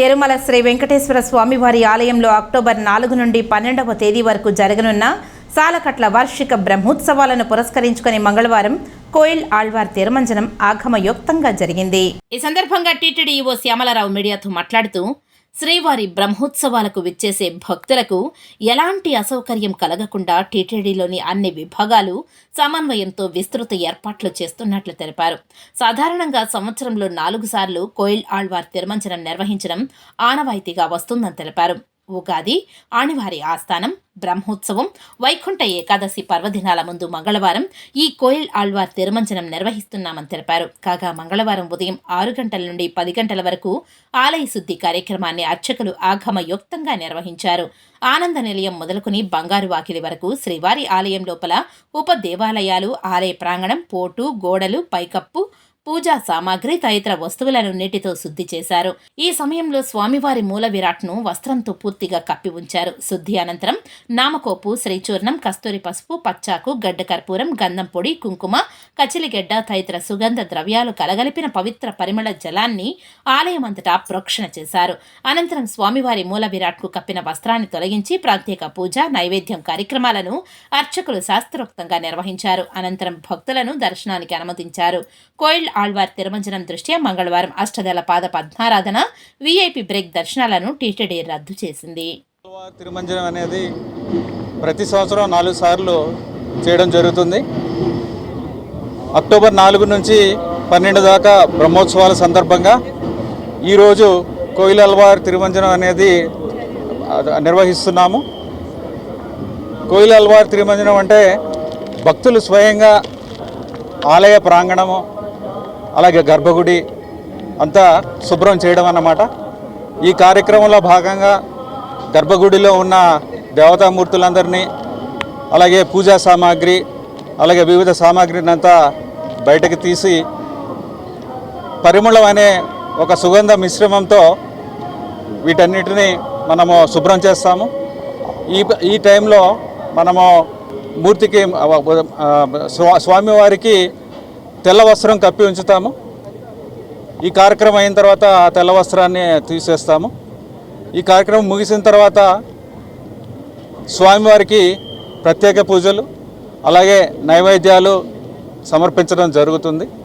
తిరుమల శ్రీ వెంకటేశ్వర స్వామివారి ఆలయంలో అక్టోబర్ నాలుగు నుండి పన్నెండవ తేదీ వరకు జరగనున్న సాలకట్ల వార్షిక బ్రహ్మోత్సవాలను పురస్కరించుకుని మంగళవారం కోయిల్ ఆళ్వార్ తిరుమంజనం ఆగమయుక్తంగా జరిగింది. ఈ సందర్భంగా టీటీడీ శ్యామలరావు మీడియాతో మాట్లాడుతూ శ్రీవారి బ్రహ్మోత్సవాలకు విచ్చేసే భక్తులకు ఎలాంటి అసౌకర్యం కలగకుండా టీటీడీలోని అన్ని విభాగాలు సమన్వయంతో విస్తృత ఏర్పాట్లు చేస్తున్నట్లు తెలిపారు. సాధారణంగా సంవత్సరంలో నాలుగు సార్లు కోయిల్ ఆళ్వార్ తిరుమంచనం నిర్వహించడం ఆనవాయితీగా వస్తుందని తెలిపారు. ఉగాది ఆణివారి ఆస్థానం బ్రహ్మోత్సవం వైకుంఠ ఏకాదశి పర్వదినాల ముందు మంగళవారం ఈ కోయిల్ ఆళ్వార్ తిరుమంచనం నిర్వహిస్తున్నామని తెలిపారు. కాగా మంగళవారం ఉదయం ఆరు గంటల నుండి పది గంటల వరకు ఆలయ శుద్ధి కార్యక్రమాన్ని అర్చకులు ఆగమయుక్తంగా నిర్వహించారు. ఆనంద నిలయం మొదలుకుని బంగారు వాకిలి వరకు శ్రీవారి ఆలయం లోపల ఉప దేవాలయాలు ఆలయ ప్రాంగణం పోటు గోడలు పైకప్పు పూజా సామాగ్రి తదితర వస్తువులను నీటితో శుద్ధి చేశారు. ఈ సమయంలో స్వామివారి మూల విరాట్ను వస్త్రంతో పూర్తిగా కప్పి ఉంచారు. శుద్ధి అనంతరం నామకోపు శ్రీచూర్ణం కస్తూరి పసుపు పచ్చాకు గడ్డ కర్పూరం గంధం పొడి కుంకుమ కచిలిగడ్డ తదితర సుగంధ ద్రవ్యాలు కలగలిపిన పవిత్ర పరిమళ జలాన్ని ఆలయం అంతటా ప్రోక్షణ చేశారు. అనంతరం స్వామివారి మూల విరాట్కు కప్పిన వస్త్రాన్ని తొలగించి ప్రత్యేక పూజ నైవేద్యం కార్యక్రమాలను అర్చకులు శాస్త్రోక్తంగా నిర్వహించారు. అనంతరం భక్తులను దర్శనానికి అనుమతించారు. కోయిల్ ఆళ్వార్ తిరుమంజనం దృష్ట్యా మంగళవారం అష్టదళ పాద పద్మారాధన వీఐపీ బ్రేక్ దర్శనాలను టీటీడీ రద్దు చేసింది. తిరుమంజనం అనేది ప్రతి సంవత్సరం నాలుగు సార్లు చేయడం జరుగుతుంది. అక్టోబర్ నాలుగు నుంచి పన్నెండు దాకా బ్రహ్మోత్సవాల సందర్భంగా ఈరోజు కోయిల్ అల్వార్ తిరుమంజనం అనేది నిర్వహిస్తున్నాము. కోయిల్ అల్వార్ తిరుమంజనం అంటే భక్తులు స్వయంగా ఆలయ ప్రాంగణము అలాగే గర్భగుడి అంతా శుభ్రం చేయడం అన్నమాట. ఈ కార్యక్రమంలో భాగంగా గర్భగుడిలో ఉన్న దేవతామూర్తులందరినీ అలాగే పూజా సామాగ్రి అలాగే వివిధ సామాగ్రిని అంతా బయటకు తీసి పరిమళం అనే ఒక సుగంధ మిశ్రమంతో వీటన్నిటిని మనము శుభ్రం చేస్తాము. ఈ ఈ టైంలో మనము మూర్తికి స్వామివారికి తెల్ల వస్త్రం కప్పి ఉంచుతాము. ఈ కార్యక్రమం అయిన తర్వాత ఆ తెల్ల వస్త్రాన్ని తీసేస్తాము. ఈ కార్యక్రమం ముగిసిన తర్వాత స్వామివారికి ప్రత్యేక పూజలు అలాగే నైవేద్యాలు సమర్పించడం జరుగుతుంది.